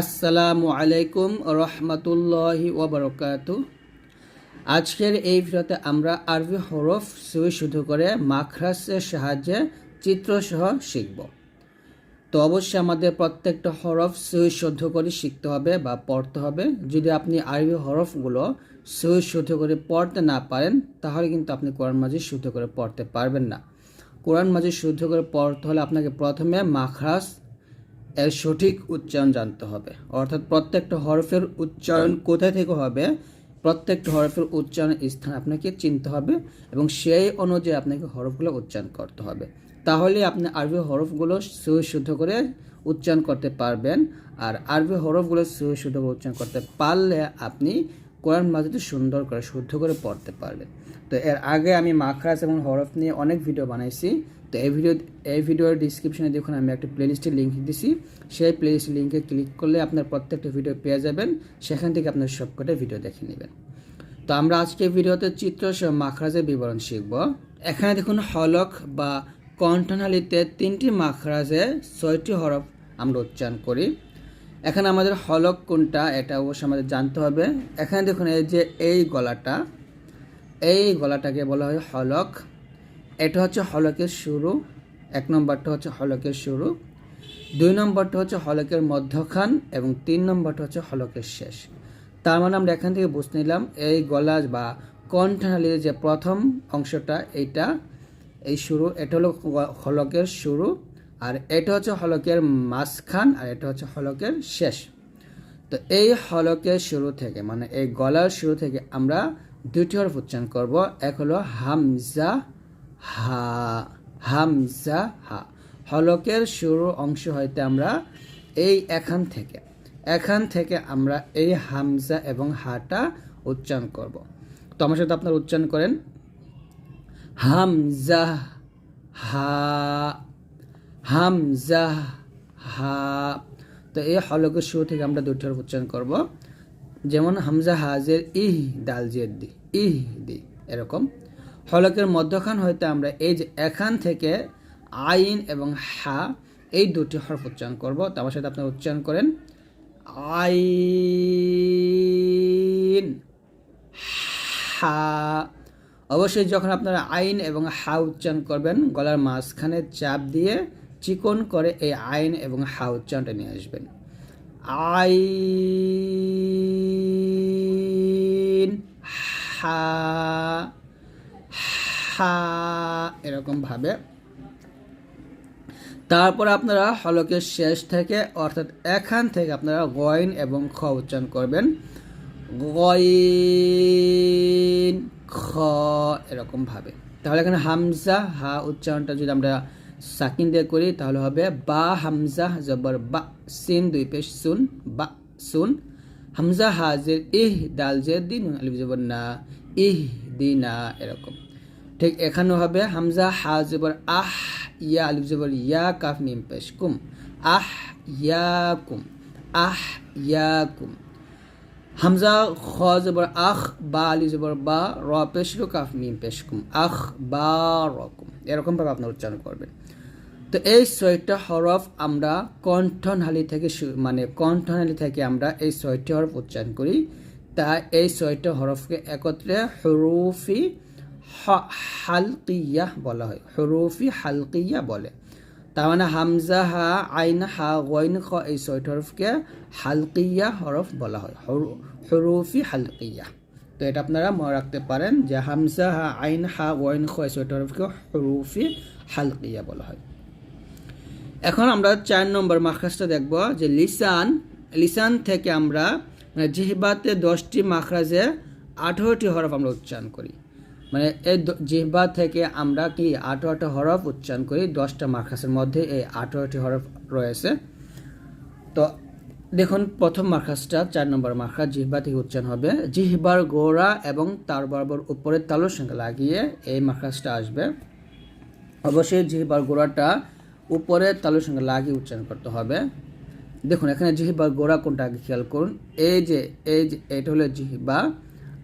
আসসালামু আলাইকুম রহমতুল্লাহি ওবরকাত। আজকের এই ভিডিওতে আমরা আরবি হরফ সুই শুধু করে মাখরাসের সাহায্যে চিত্রসহ শিখব। তো অবশ্যই আমাদের প্রত্যেকটা হরফ সুই শুদ্ধ করে শিখতে হবে বা পড়তে হবে। যদি আপনি আরবি হরফগুলো সুই শুদ্ধ করে পড়তে না পারেন, তাহলে কিন্তু আপনি কোরআন মাঝে শুদ্ধ করে পড়তে পারবেন না। কোরআন মাঝে শুদ্ধ করে পড়তে হলে আপনাকে প্রথমে মাখরাস এর সঠিক উচ্চারণ জানতে হবে। অর্থাৎ প্রত্যেকটা হরফের উচ্চারণ কোথায় থেকে হবে? প্রত্যেকটা হরফের উচ্চারণ স্থান আপনাকে চিনতে হবে এবং সেই অনুযায়ী আপনাকে হরফগুলো উচ্চারণ করতে হবে। তাহলে আপনি আরবি হরফগুলো সুশুদ্ধ করে উচ্চারণ করতে পারবেন। আর আরবি হরফগুলো সুশুদ্ধ করে উচ্চারণ করতে পারলে আপনি কোরআন মাজিদে সুন্দর করে, শুদ্ধ করে পড়তে পারবেন তো এর আগে আমি মাখরাজ এবং হরফ নিয়ে অনেক ভিডিও বানাইছি। তো এই ভিডিও এই ভিডিওর ডিসক্রিপশনে দেখুন, আমি একটা প্লেলিস্টের লিঙ্ক দিছি। সেই প্লেলিস্টের লিঙ্কে ক্লিক করলে আপনার প্রত্যেকটা ভিডিও পেয়ে যাবেন। সেখান থেকে আপনার সবকটা ভিডিও দেখে নেবেন। তো আমরা আজকে ভিডিওতে চিত্র মাখরাজের বিবরণ শিখব। এখানে দেখুন, হলক বা কণ্ঠনালীতে তিনটি মাখরাজে ছয়টি হরফ আমরা উচ্চারণ করি। এখানে আমাদের হলক কোনটা, এটা অবশ্যই আমাদের জানতে হবে। এখানে দেখুন, এই যে এই গলাটা, এই গলাটাকে বলা হয় হলক। এটা হচ্ছে হলকের শুরু, এক নম্বরটা হচ্ছে হলকের শুরু। দুই নম্বরটা হচ্ছে হলকের মধ্যখান এবং তিন নম্বরটা হচ্ছে হলকের শেষ। তার মানে আমরা এখান থেকে বুঝতে নিলাম, এই গলা বা কণ্ঠনালীর যে প্রথম অংশটা, এইটা, এই শুরু, এটা হলো হলকের শুরু। আর এটা হচ্ছে হলকের মাঝখান আর এটা হচ্ছে হলকের শেষ। তো এই হলকের শুরু থেকে মানে এই গলার শুরু থেকে আমরা দুটি হরফ উচ্চারণ করব। এক হলো হামজা, হা হামজা, হা। হলকের শুরু অংশ হইতে আমরা এই এখান থেকে এখান থেকে আমরা এই হামজা এবং হাটা উচ্চারণ করব। তো আমার সাথে আপনারা উচ্চারণ করেন। হামজা, হা হামজা হা। তো এই হলকের শুরু থেকে আমরা দুটি হরফ উচ্চারণ করব। যেমন হামজা হাজের ইহ জের দি, ইহ দি, এরকম। হলকের মধ্যখান হইতে আমরা এই যে এখান থেকে আইন এবং হা, এই দুটি হরফ উচ্চারণ করব। তো আমার সাথে আপনারা উচ্চারণ করেন। আইন, হা। অবশ্যই যখন আপনারা আইন এবং হা উচ্চারণ করবেন, গলার মাঝখানে চাপ দিয়ে চিকন করে এই আইন এবং হা উচ্চারণটা নিয়ে আসবেন। আইন, হা হা, এরকম ভাবে। তারপর আপনারা হলকের শেষ থেকে, অর্থাৎ এখান থেকে আপনারা গয়ন এবং খ উচ্চারণ করবেন। গয়ন খ, এরকম ভাবে। তাহলে এখানে হামজা, হা, উচ্চারণটা যদি আমরা সাকিন দিয়ে করি, তাহলে হবে বা, হামজা, জবর, বা, সিন, দুই পেশ, সুন, বা, সুন। হামজা, হাজের, ইহ ডাল জের দিন আলিফ, জবর, না, ইহ দিনা এরকম। ঠিক এখানেও হবে হামজা, হা, জবর, আহ, ইয়া, আলিফ, জবর, ইয়া, কাফ মিম পেশ, কুম। আহ, ইয়া, কুম। আহ, ইয়া, কুম। হামজা খ জবর আখ বা আলি জবর বা র পেশকু কাফ মিম পেশ কুম আখ বা রকম এরকমভাবে আপনার উচ্চারণ করবেন। তো এই ছয়টা হরফ আমরা কণ্ঠনালী থেকে মানে কণ্ঠনালী থেকে আমরা এই ছয়টি হরফ উচ্চারণ করি। তা এই ছয়টা হরফকে একত্রে হরুফি হালকিয়া বলা হয়। হরুফি হালকিয়া বলে। তার মানে হামজা হা, আইন হা, গইন খ, এই ছয়টা হরফকে হালকিয়া হরফ বলা হয়। হরুফি হালকিয়া। তো এটা আপনারা মনে রাখতে পারেন যে হামজা হা, আইন হা, গইন খ, এই ছয়টা হরফকে হরুফি হালকিয়া বলা হয়। এখন আমরা চার নম্বর মাখরাজটা দেখব যে লিসান লিসান থেকে আমরা মানে জিহবাতে দশটি মাখরাজে আঠেরোটি হরফ আমরা উচ্চারণ করি। মানে এই জিহ্বা থেকে আমরা কি আঠেরোটা হরফ উচ্চারণ করি, দশটা মাখরাজের মধ্যে এই আঠারোটি হরফ রয়েছে। তো দেখুন, প্রথম মাখরাজটা চার নম্বর মাখরাজ জিহ্বা থেকে উচ্চারণ হবে। জিহ্বার গোড়া এবং তার বরাবর উপরের তালুর সঙ্গে লাগিয়ে এই মাখরাজটা আসবে। অবশ্যই জিহ্বার গোড়াটা উপরে তালুর সঙ্গে লাগিয়ে উচ্চারণ করতে হবে। দেখুন, এখানে জিহিবার গোড়া কোনটা আগে খেয়াল করুন। এই যে এই যে, এটা হলো জিহিবা।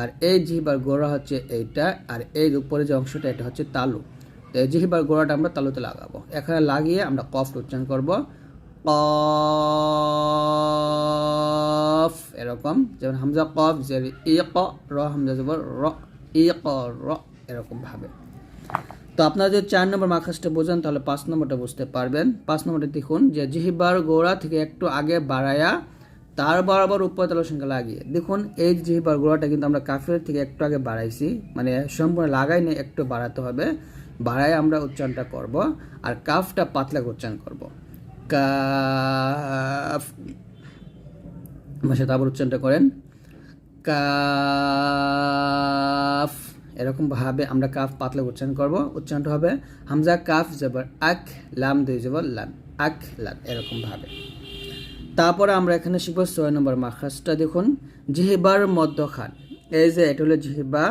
আর এই জিহিবার গোড়া হচ্ছে এইটা, আর এই উপরে যে অংশটা, এটা হচ্ছে তালু। তো এই জিহিবার গোড়াটা আমরা তালুতে লাগাবো। এখানে লাগিয়ে আমরা কফ উচ্চারণ করব। ক এরকম। যেমন হামজা কফ যে ই র, হামজা জবর র, ই ক, র, এরকম ভাবে। তো আপনারা যদি চার নম্বর মাখাসটা বোঝেন, তাহলে পাঁচ নম্বরটা বুঝতে পারবেন। পাঁচ নম্বরটা দেখুন, যে জিহিবার গোড়া থেকে একটু আগে বাড়ায়া তার বরাবর উপর তালের সঙ্গে লাগিয়ে। দেখুন, এই যে গোড়াটা কিন্তু আমরা কাফের থেকে একটু আগে বাড়াইছি মানে সম্পূর্ণ লাগাই নিয়ে একটু বাড়াতে হবে বাড়ায় আমরা উচ্চারণটা করব, আর কাফটা পাতলা উচ্চারণ করব। কাফ সাথে আবার উচ্চারণটা করেন। কাফ, এরকম ভাবে আমরা কাফ পাতলা উচ্চারণ করব, উচ্চারণটা হবে হামজা, কাফ, জবর আক লাম, দুই জবর, লাম আক লাম, এরকম ভাবে। তারপরে আমরা এখানে শিখব ছয় নম্বর মাখাসটা দেখুন, জিহিবার মধ্যখান। এই যে এটা হলো জিহিবা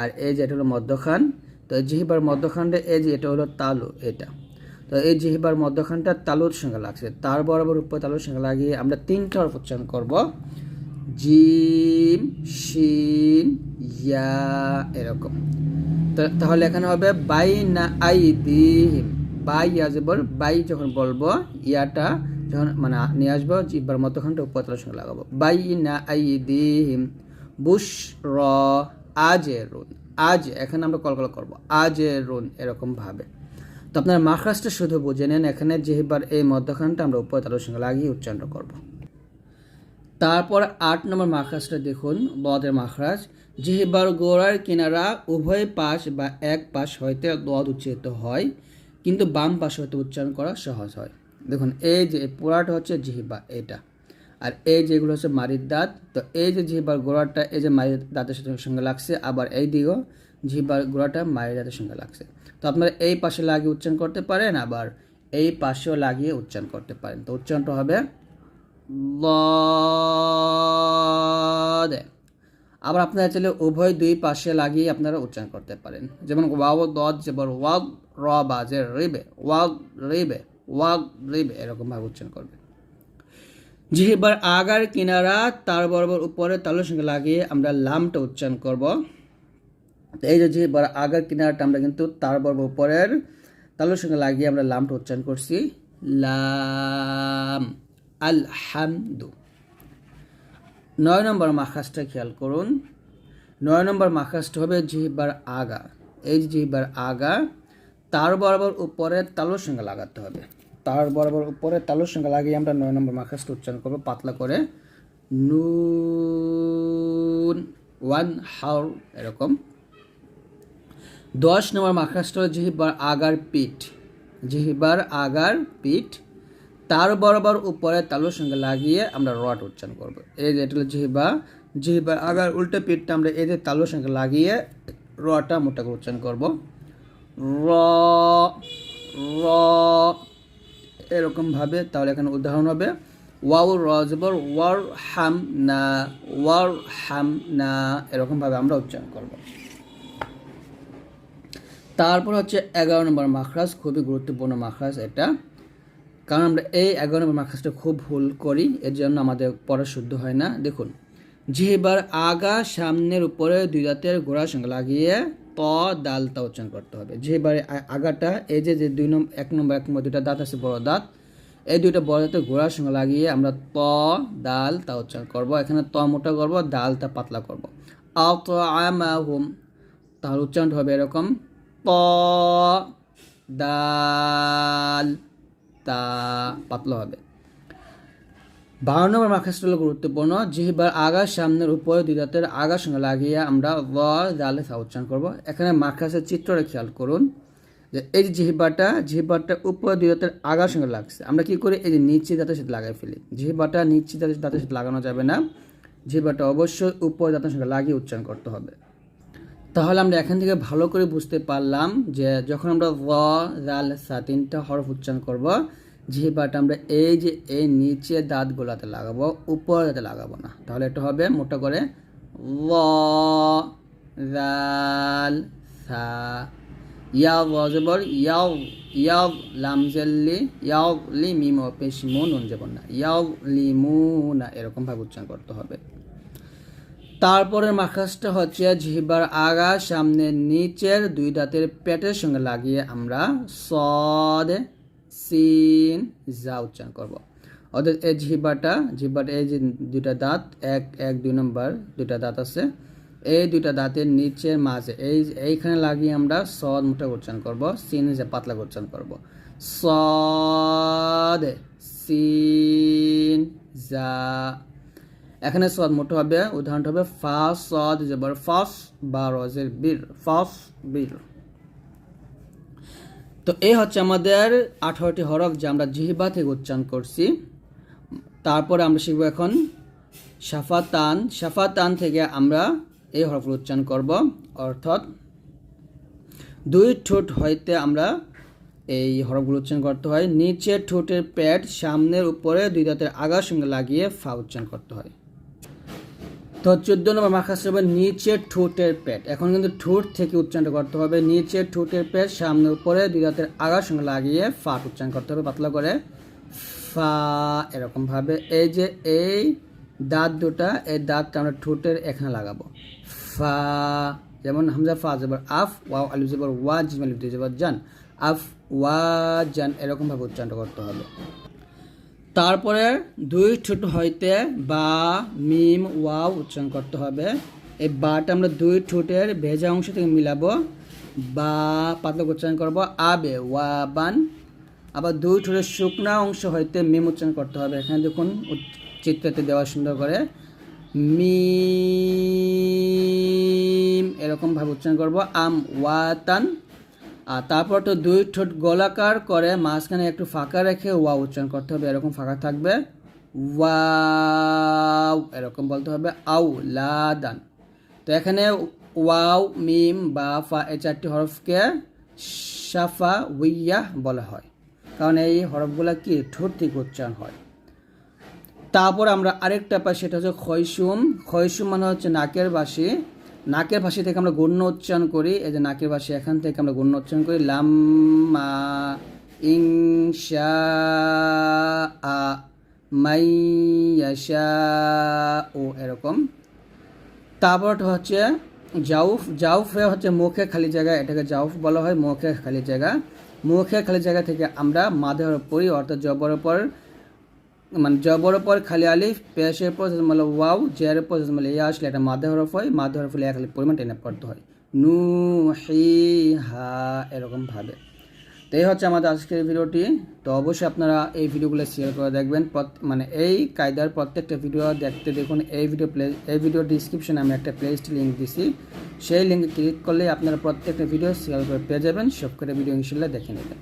আর এই যে এটা হলো মধ্যখান। তো জিহিবার মধ্যখানটা, এই যে এটা হলো তালু, এটা। তো এই জিহিবার মধ্যখানটা তালুর সঙ্গে লাগছে। তার বরাবর উপর তালুর সঙ্গে লাগিয়ে আমরা তিনটা হরফ উচ্চারণ করব। জিম শিন ইয়া, এরকম। তাহলে এখানে হবে বাই না আই দিহিম বাই ইয়াজবর বাই যখন বলব, ইয়াটা যখন মানে নিয়ে আসব, জিব্বার মধ্যখানটা উপর তালুর সঙ্গে লাগাবো। বাই না আই দিহিম বুশ র আজেরুন। আজ, এখানে আমরা কলকল করব। আজেরুন, এরকম ভাবে। তো আপনার মাখরাজটা শুধু বুঝে নেন, এখানে যেবার এই মধ্যখানটা আমরা উপর তালুর সঙ্গে লাগিয়ে উচ্চারণ করব। তারপর আট নম্বর মাখরাজটা দেখুন, বদের মাখরাজ। যেবার গোড়ার কিনারা উভয় পাশ বা এক পাশ হইতে দদ উচ্চারিত হয়, কিন্তু বাম পাশ হইতে উচ্চারণ করা সহজ হয়। দেখুন এই যে পোড়াটা হচ্ছে জিহিবা, এটা। আর এই যেগুলো হচ্ছে মারির দাঁত, তো এই যে জিহিবার গোড়াটা, এই যে মারির দাঁতের সাথে সঙ্গে লাগছে, আবার এই দিকেও জিহিবার গোড়াটা মারির দাঁতের সঙ্গে লাগছে। তো আপনারা এই পাশে লাগিয়ে উচ্চারণ করতে পারেন, আবার এই পাশেও লাগিয়ে উচ্চারণ করতে পারেন। তো উচ্চারণটা হবে লদে আবার আপনারা চাইলে উভয় দুই পাশে লাগিয়ে আপনারা উচ্চারণ করতে পারেন। যেমন ওয়াও, দদ, যেমন ওয়াগ, র বা, যে, রিবে রিবে। ওয়াগ রিবে এরকমভাবে উচ্চারণ করবে। জিহিবার আগার কিনারা তার বরাবর উপরে তালুর সঙ্গে লাগিয়ে আমরা লামটা উচ্চারণ করব। এই যে জিহিবার আগার কিনারাটা আমরা কিন্তু তার বরাবর উপরের তালুর সঙ্গে লাগিয়ে আমরা লামটা উচ্চারণ করছি। লাম, আলহামদু। নয় নম্বর মাখাসটা খেয়াল করুন। নয় নম্বর মাখাসটা হবে জিহিবার আগা। এই জিহিবার আগা তার বরাবর উপরে তালুর সঙ্গে লাগাতে হবে। তার বরাবর উপরে তালুর সঙ্গে লাগিয়ে আমরা নয় নম্বর মাখাসটা উচ্চারণ করব। পাতলা করে নুন, ওয়ান হাউ এরকম। দশ নম্বর মাখাসটা জিহিবার আগার পিঠ। জিহিবার আগার পিঠ, তার বরাবর উপরে তালুর সঙ্গে লাগিয়ে আমরা রট উচ্চারণ করব। এই যে এটা হলো জিহিবা জিহিবার আগার উল্টো পিঠটা আমরা এই যে তালুর সঙ্গে লাগিয়ে রটা মোটা করে উচ্চারণ করব। র র, এরকম ভাবে, তাহলে এখানে উদাহরণ হবে। ওয়াও রজবর, ওয়ার হাম না, ওয়ার হাম না, এরকম ভাবে আমরা উচ্চারণ করব। তারপর হচ্ছে এগারো নম্বর মাখরাজ, খুবই গুরুত্বপূর্ণ মাখরাজ এটা। কারণ আমরা এই এগারো নম্বর মাখরাজটা খুব ভুল করি, এর জন্য আমাদের পড়া শুদ্ধ হয় না। দেখুন যেবার আগা সামনের উপরে দুই দাঁতের গোড়ার সঙ্গে লাগিয়ে ত দালটা উচ্চারণ করতে হবে। যেবারে আগাটা, এই যে যে দুই নম্বর এক নম্বর এক নম্বর দুইটা দাঁত আছে, বড় দাঁত, এই দুইটা বড় দাঁতের গোড়ার সঙ্গে লাগিয়ে আমরা ত দাল তা উচ্চারণ করব। এখানে ত মোটা করব দালটা পাতলা করব। আত আমাহুম তাহলে উচ্চারণ হবে এরকম ত দাল তা পাতলা হবে। বারো নম্বর মাখাসটা হলো গুরুত্বপূর্ণ জিহিবার আগার সামনের উপরে দুই দাঁতের আগার সঙ্গে লাগিয়ে আমরা ল দালে সা উচ্চারণ করব। এখানে মাখাসের চিত্রটা খেয়াল করুন, যে এই যে জিহিবাটা জিহিবারটা উপরে দুই দাঁতের আগার সঙ্গে লাগছে, আমরা কি করি? এই যে নিচে দাঁতের সাথে লাগাই ফেলি। জিহিবাটা নিচে দাঁতের দাঁতের সাথে লাগানো যাবে না জিহিবাটা অবশ্যই উপরে দাঁতের সঙ্গে লাগিয়ে উচ্চারণ করতে হবে। তাহলে আমরা এখান থেকে ভালো করে বুঝতে পারলাম যে যখন আমরা ল রাল সা তিনটা হরফ উচ্চারণ করব জিহিবাটা আমরা এই যে এই নিচে দাঁতগুলোতে লাগাবো, উপর দাঁতে লাগাবো না। তাহলে এটা হবে মোটা করে ল রাল ইয়াও ইয়াও লামজেল্লি ইয়াও, লি, মিম পেশ মুন না ইয়াও, লি, মু, না, এরকম ভাবে উচ্চারণ করতে হবে। তারপরের মাখাসটা হচ্ছে জিহিবার আগা, সামনে নিচের দুই দাঁতের পেটের সঙ্গে লাগিয়ে আমরা সদ সিন, যা উচ্চারণ করব। অর্থাৎ এই জিহ্বাটা জিহ্বাটা এই যে দুইটা দাঁত, এক এক, দুই নম্বর দুইটা দাঁত আছে। এই দুইটা দাঁতের নিচের মাঝে, এই এইখানে লাগিয়ে আমরা সদ মোটা উচ্চারণ করব, সিন যে পাতলা উচ্চারণ করব। সদ, সিন, যা। এখানে সদ মোটো হবে, উদাহরণটা হবে ফা, সদ জবর ফাস, বা রজের বীর, ফাস, বীর। তো এই হচ্ছে আমাদের আঠারোটি হরফ যা আমরা জিহিবা থেকে উচ্চারণ করছি। তারপরে আমরা শিখব এখন সাফাতান সাফাতান থেকে আমরা এই হরফগুলো উচ্চারণ করব। অর্থাৎ দুই ঠোঁট হইতে আমরা এই হরফগুলো উচ্চারণ করতে হয়। নিচের ঠোঁটের প্যাড সামনের উপরে দুই দাঁতের আগার সঙ্গে লাগিয়ে ফা উচ্চারণ করতে হয়। তো চোদ্দ নম্বর মাখাস হবে নিচের ঠোঁটের পেট। এখন কিন্তু ঠোঁট থেকে উচ্চারণ করতে হবে। নিচের ঠোঁটের পেট সামনের উপরে, দুই আগার সঙ্গে লাগিয়ে ফাট উচ্চারণ করতে হবে, পাতলা করে। ফা এরকম ভাবে এই যে এই দাঁত দুটা, এই দাঁতটা আমরা ঠোঁটের এখানে লাগাবো। ফা, যেমন হামজা ফা জবর আফ ওয়া আলু জবর ওয়া জিমাল জবর জান। আফ ওয়া জান এরকম ভাবে উচ্চারণ করতে হবে। তারপরে দুই ঠোঁট হইতে বা, মিম, ওয়াও উচ্চারণ করতে হবে। এই বাটা আমরা দুই ঠোঁটের ভেজা অংশ থেকে মিলাবো। বা, পাতলা উচ্চারণ করব। আবে, ওয়া, বান। আবার দুই ঠোঁটের শুকনা অংশ হইতে মিম উচ্চারণ করতে হবে। এখানে দেখুন চিত্রতে দেওয়া সুন্দর করে। মিম এরকম ভাবে উচ্চারণ করব। আম ওয়াতান আর তারপর তো দুই ঠোঁট গোলাকার করে মাঝখানে একটু ফাঁকা রেখে ওয়া উচ্চারণ করতে হবে, এরকম ফাঁকা থাকবে। ওয়াও, এরকম বলতে হবে আউ লাদান তো এখানে ওয়াও, মিম, বা, ফা এই চারটি হরফকে সাফা উইয়া বলা হয়। কারণ এই হরফগুলো কি? ঠোঁট থেকে উচ্চারণ হয়। তারপর আমরা আরেকটা পাই, সেটা হচ্ছে খয়সুম খয়সুম মানে হচ্ছে নাকের বাসি নাকের ভাষি থেকে আমরা গণ্য উচ্চারণ করি, এই যে নাকের ভাষি এখান থেকে আমরা গণ্য উচ্চারণ করি লাম্মা ইংশা আ মাইয়াশা ও এরকম। তারপর হচ্ছে জাউফ জাউফ হচ্ছে মুখে খালি জায়গা, এটাকে জাউফ বলা হয়, মুখে খালি জায়গা। মুখে খালি জায়গা থেকে আমরা মাদের পড়ি অর্থাৎ জবর পর মানে জবর পর খালি আলিফ, পেশের পর মানে ওয়াও জের পর মানে ইয়া আসলে এটা মাদে হরফ হয় মাদে হরফ হলে এক আলিফ পরিমাণ টেনে পড়তে হয়। নু হি হা এরকম ভাবে। তো এই হচ্ছে আমাদের আজকের ভিডিওটি। তো অবশ্যই আপনারা এই ভিডিওগুলো শেয়ার করে দেখবেন। মানে এই কায়দার প্রত্যেকটা ভিডিও দেখতে দেখুন। এই ভিডিও প্লে এই ভিডিও ডিসক্রিপশনে আমি একটা প্লেলিস্ট লিঙ্ক দিছি। সেই লিঙ্কে ক্লিক করলে আপনারা প্রত্যেকটা ভিডিও শেয়ার করে পেয়ে যাবেন। সব করে ভিডিও ইনশাল্লাহ দেখে নেবেন।